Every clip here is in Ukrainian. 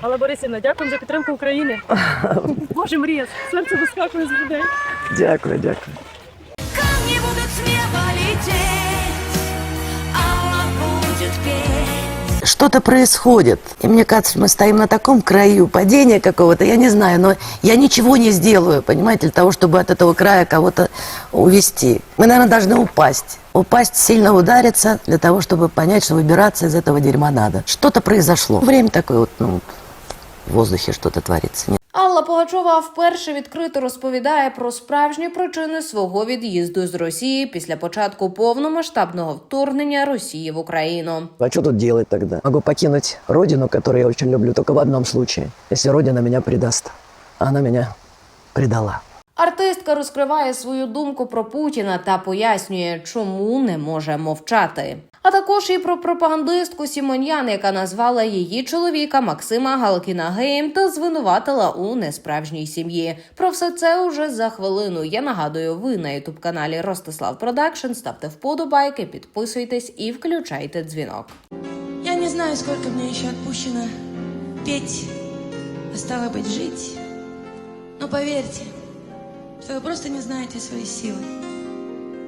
Алла Борисівна, дякую за підтримку України. Боже, мрія, серце вискакує з людей. Дякую, дякую. Камни будут с неба лететь, Алла будет петь. Что-то происходит. И мне кажется, мы стоим на таком краю падения какого-то, я не знаю, но я ничего не сделаю, понимаете, для того, чтобы от этого края кого-то увести. Мы, наверное, должны упасть. Упасть, сильно удариться, для того, чтобы понять, что выбираться из этого дерьма надо. Что-то произошло. Время такое вот, ну, в воздухе что-то творится. Алла Пугачова вперше відкрито розповідає про справжні причини свого від'їзду з Росії після початку повномасштабного вторгнення Росії в Україну. А що тут делать тогда? Могу покинути родину, яку я очень люблю, тільки в одному випадку, Если родина мене предаст. А вона мене предала. Артистка розкриває свою думку про Путіна та пояснює, чому не може мовчати. А також і про пропагандистку Сімоньян, яка назвала її чоловіка Максима Галкіна геєм та звинуватила у несправжній сім'ї. Про все це уже за хвилину. Я нагадую, ви на ютуб каналі Ростислав Продакшн. Ставте вподобайки, підписуйтесь і включайте дзвінок. Я не знаю, сколько мне еще отпущено петь, а стало быть жить. Но поверьте, что вы просто не знаете своей силы.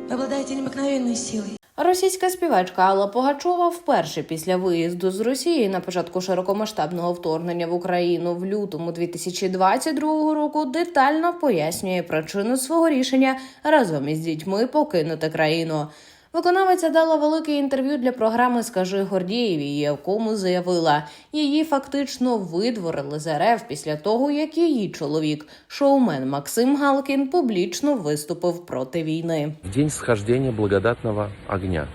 Вы обладаете необыкновенной силой. Російська співачка Алла Пугачова вперше після виїзду з Росії на початку широкомасштабного вторгнення в Україну в лютому 2022 року детально пояснює причину свого рішення разом із дітьми покинути країну. Виконавиця дала велике інтерв'ю для програми Скажи Гордієві, в якому заявила, її фактично видворили з РФ після того, як її чоловік, шоумен Максим Галкін, публічно виступив проти війни. В день схождения благодатного огня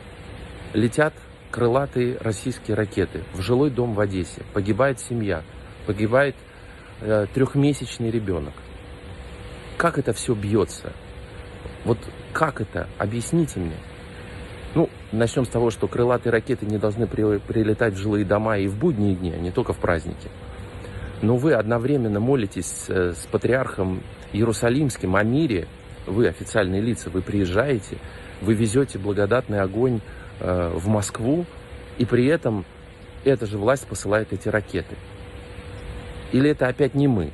летят крылатые российские ракеты в жилой дом в Одессе. Погибает семья, погибает э, трехмесячный ребенок. Как это все бьется? Вот как это? Объясните мне. Ну, начнем с того, что крылатые ракеты не должны при- прилетать в жилые дома и в будние дни, а не только в праздники. Но вы одновременно молитесь с патриархом Иерусалимским о мире, вы официальные лица, вы приезжаете, вы везете благодатный огонь э, в Москву, и при этом эта же власть посылает эти ракеты. Или это опять не мы?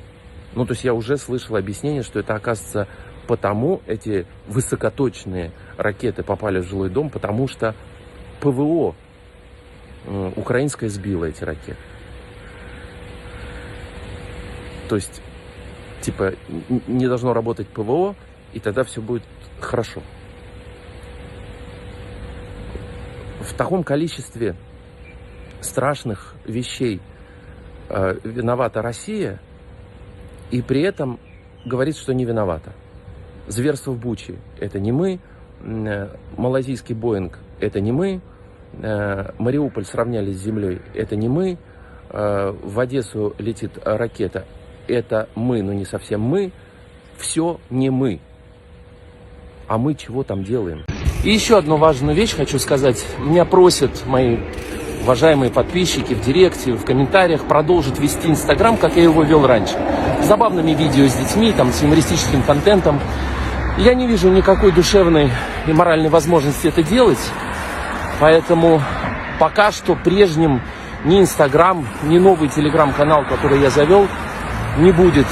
Ну, то есть я уже слышал объяснение, что это оказывается потому эти высокоточные ракеты попали в жилой дом, потому что ПВО э, украинское сбило эти ракеты. То есть, типа, не должно работать ПВО, и тогда все будет хорошо. В таком количестве страшных вещей э, виновата Россия, и при этом говорит, что не виновата. Зверство в Буче – это не мы, малазийский Боинг – это не мы, э, Мариуполь сравняли с землей – это не мы, э, в Одессу летит ракета – это мы, но не совсем мы, все не мы. А мы чего там делаем? И еще одну важную вещь хочу сказать. Меня просят мои уважаемые подписчики в директе, в комментариях продолжить вести Инстаграм, как я его вел раньше. С забавными видео с детьми, там, с юмористическим контентом. Я не вижу никакой душевной и моральной возможности это делать. Поэтому пока что прежним ни Инстаграм, ни новый Телеграм-канал, который я завел, не будет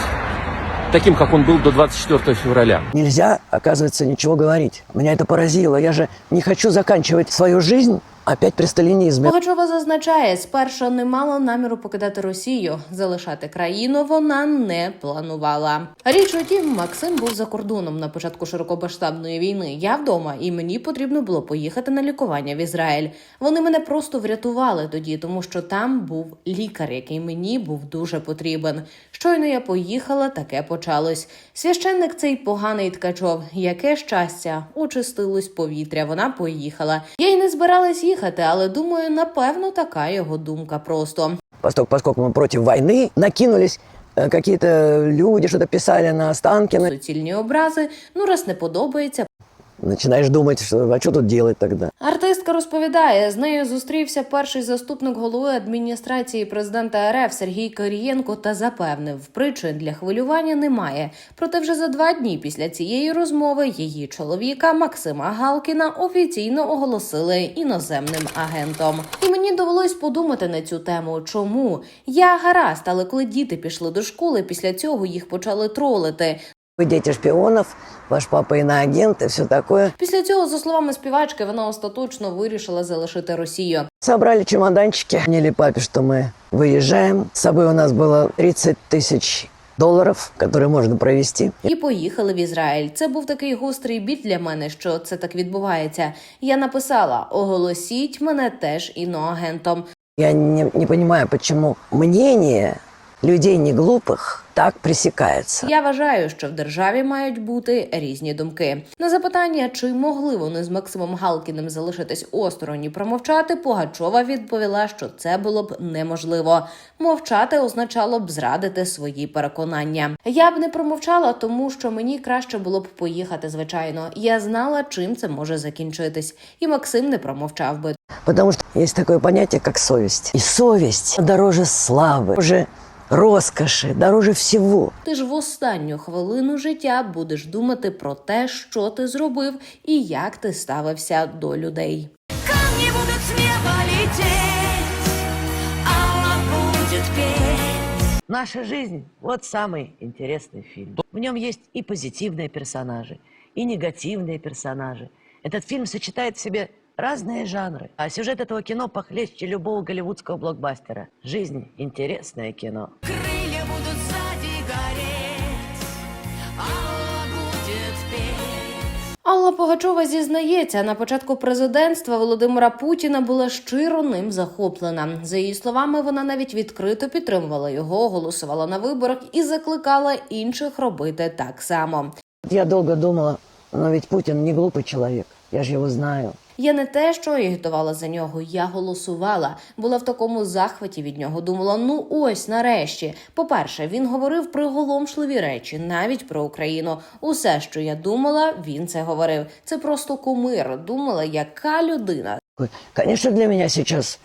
таким, как он был до 24 февраля. Нельзя, оказывается, ничего говорить. Меня это поразило. Я же не хочу заканчивать свою жизнь опять при сталинизме. Пугачова зазначає, спершу не мала наміру покидати Росію. Залишати країну вона не планувала. Річ у тім, Максим був за кордоном на початку широкомасштабної війни. Я вдома, і мені потрібно було поїхати на лікування в Ізраїль. Вони мене просто врятували тоді, тому що там був лікар, який мені був дуже потрібен. Щойно я поїхала, таке почалось. Священник цей поганий ткачов. Яке щастя, очистилось повітря. Вона поїхала. Я й не збиралась їхати, але думаю, напевно, така його думка просто. Поскольку, поскольку мы против войны, накинулись э, какие-то люди, что-то писали на Останкино. Суцільні образи. Ну, раз не подобається, Начинаешь думать, что, а что тут делать тогда? Артистка розповідає, з нею зустрівся перший заступник голови адміністрації президента РФ Сергій Корієнко та запевнив, причин для хвилювання немає. Проте вже за два дні після цієї розмови її чоловіка Максима Галкіна офіційно оголосили іноземним агентом. І мені довелось подумати на цю тему. Чому я гаразд, але коли діти пішли до школи, після цього їх почали тролити. Вы дети шпионов, ваш папа иноагент и все такое. Після цього, за словами співачки, вона остаточно вирішила залишити Росію. Собрали чемоданчики, поняли папе, что мы выезжаем. С собой у нас было 30 тысяч долларов, которые можно провести. І поїхали в Ізраїль. Це був такий гострий біль для мене, що це так відбувається. Я написала: оголосіть мене теж іноагентом. Я не, не понимаю, почему мнение людей не глупых так пресекается. Я вважаю, що в державі мають бути різні думки. На запитання, чи могли вони з Максимом Галкіним залишитись осторонь і промовчати, Пугачова відповіла, що це було б неможливо. Мовчати означало б зрадити свої переконання. Я б не промовчала, тому що мені краще було б поїхати. Звичайно, я знала, чим це може закінчитись, і Максим не промовчав би. Потому что есть такое понятие, как совесть. И совесть дороже славы, дороже роскоши, дороже всего. Ти ж в останню хвилину життя будеш думати про те, що ти зробив і як ти ставився до людей. Камни будут с неба лететь, Алла будет петь. Наша жизнь – вот самый интересный фильм. В нем есть и позитивные персонажи, и негативные персонажи. Этот фильм сочетает в себе разные жанры. А сюжет этого кино похлеще любого голливудского блокбастера. Жизнь – интересное кино. Крылья будут сзади гореть, Алла будет петь. Алла Погачова зізнається, на початку президентства Володимира Путіна була щиро ним захоплена. За її словами, вона навіть відкрито підтримувала його, голосувала на виборах і закликала інших робити так само. Я долго думала, но ведь Путин не глупый человек. Я же его знаю. Я не те, що агітувала за нього, я голосувала. Була в такому захваті від нього. Думала, ну ось нарешті. По-перше, він говорив приголомшливі речі, навіть про Україну. Усе, що я думала, він це говорив. Це просто кумир. Думала, яка людина. Конечно, для меня сейчас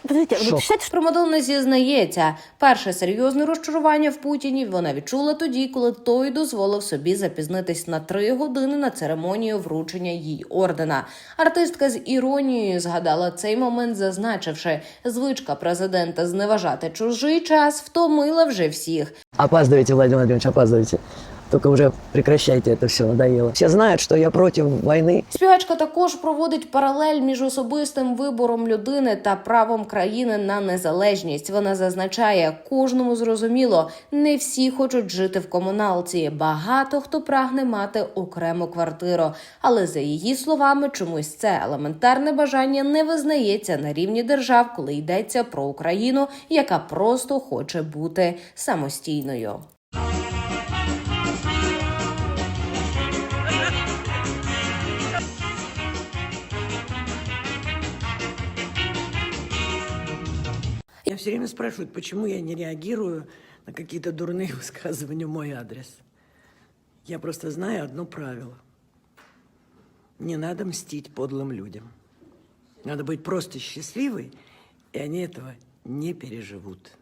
шок. Промадонна зізнається, перше серйозне розчарування в Путіні вона відчула тоді, коли той дозволив собі запізнитись на три години на церемонію вручення їй ордена. Артистка з іронією згадала цей момент, зазначивши, звичка президента зневажати чужий час втомила вже всіх. Опаздывайте, Владимир Владимирович, опаздывайте. Только уже прекращайте это все, надоело. Все знают, что я против войны. Співачка також проводить паралель між особистим вибором людини та правом країни на незалежність. Вона зазначає, кожному зрозуміло, не всі хочуть жити в комуналці. Багато хто прагне мати окрему квартиру. Але за її словами, чомусь це елементарне бажання не визнається на рівні держав, коли йдеться про Україну, яка просто хоче бути самостійною. Меня все время спрашивают, почему я не реагирую на какие-то дурные высказывания в мой адрес. Я просто знаю одно правило. Не надо мстить подлым людям. Надо быть просто счастливой, и они этого не переживут.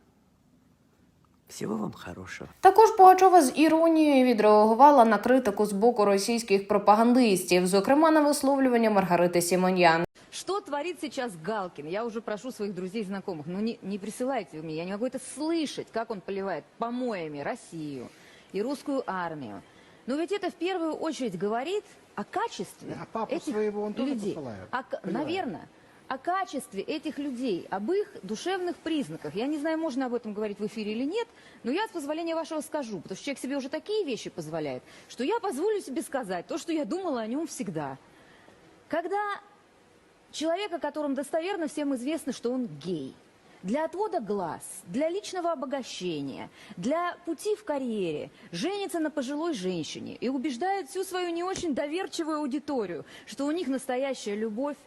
Всего вам хорошего. Також Пугачова з іронією відреагувала на критику з боку російських пропагандистів, зокрема на висловлювання Маргарити Сімоньян. Что творит сейчас Галкин? Я уже прошу своих друзей и знакомых, ну не, не присылайте мне, я не могу это слышать, как он поливает помоями Россию и русскую армию. Но ведь это в первую очередь говорит о качестве А папу этих своего он тоже людей. посылает? О Поливает? наверное, о качестве этих людей, об их душевных признаках. Я не знаю, можно об этом говорить в эфире или нет, но я с позволения вашего скажу, потому что человек себе уже такие вещи позволяет, что я позволю себе сказать то, что я думала о нем всегда. Когда человек, о котором достоверно всем известно, что он гей, для отвода глаз, для личного обогащения, для пути в карьере, женится на пожилой женщине и убеждает всю свою не очень доверчивую аудиторию, что у них настоящая любовь,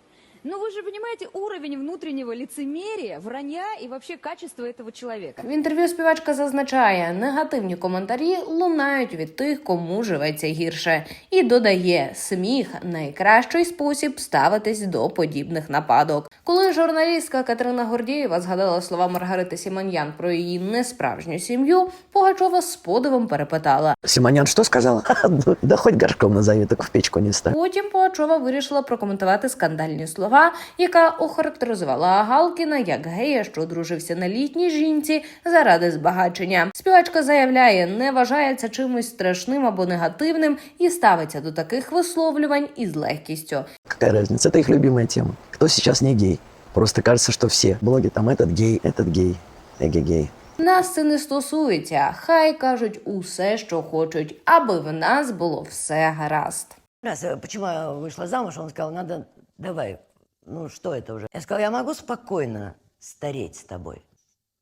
Ну вы же понимаете уровень внутреннего лицемерия, вранья и вообще качество этого человека. В інтерв'ю співачка зазначає, негативні коментарі лунають від тих, кому живеться гірше, і додає, сміх найкращий спосіб ставитись до подібних нападок. Коли журналістка Катерина Гордієва згадала слова Маргарити Сіманьян про її несправжню сім'ю, Пугачова з подивом перепитала. Симонян что сказала? Ну, Да хоть горшком назови, только в печку не ставь. Потім Пугачова вирішила прокоментувати скандальні слова, яка охарактеризувала Галкіна як гея, що одружився на літній жінці заради збагачення. Співачка заявляє, не вважає це чимось страшним або негативним і ставиться до таких висловлювань із легкістю. Какая разница? Это их любимая тема. Кто сейчас не гей? Просто кажется, что все блоги там этот гей, этот гей, эге-гей. Нас це не стосується. Хай кажуть усе, що хочуть, аби в нас було все гаразд. Раз, э, почему я вышла замуж, он сказал, надо, давай, ну что это уже? Я сказала, я могу спокойно стареть с тобой?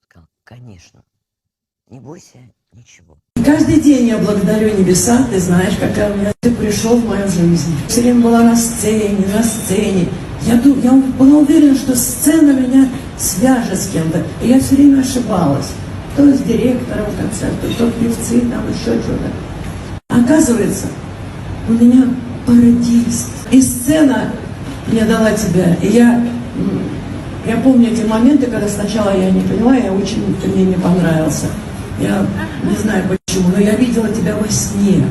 Сказал, конечно, не бойся ничего. Каждый день я благодарю небеса, ты знаешь, какая у меня... Ты пришел в мою жизнь. Все время была на сцене, на сцене. Я, ду- я была уверена, что сцена меня свяжет с кем-то. И я все время ошибалась. То с директором концерта, то певцы, там еще что-то. Оказывается, у меня пародийство. И сцена мне дала тебя. И я, м, я помню эти моменты, когда сначала я не поняла, я очень ты мне не понравился. Я не знаю почему, но я видела тебя во сне.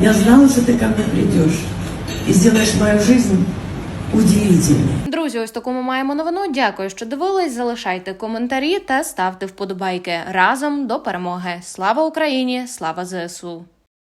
Я знала, что ты ко мне придешь и сделаешь мою жизнь удивительной. Друзі, ось такому маємо новину. Дякую, що дивились. Залишайте коментарі та ставте вподобайки разом до перемоги. Слава Україні! Слава ЗСУ!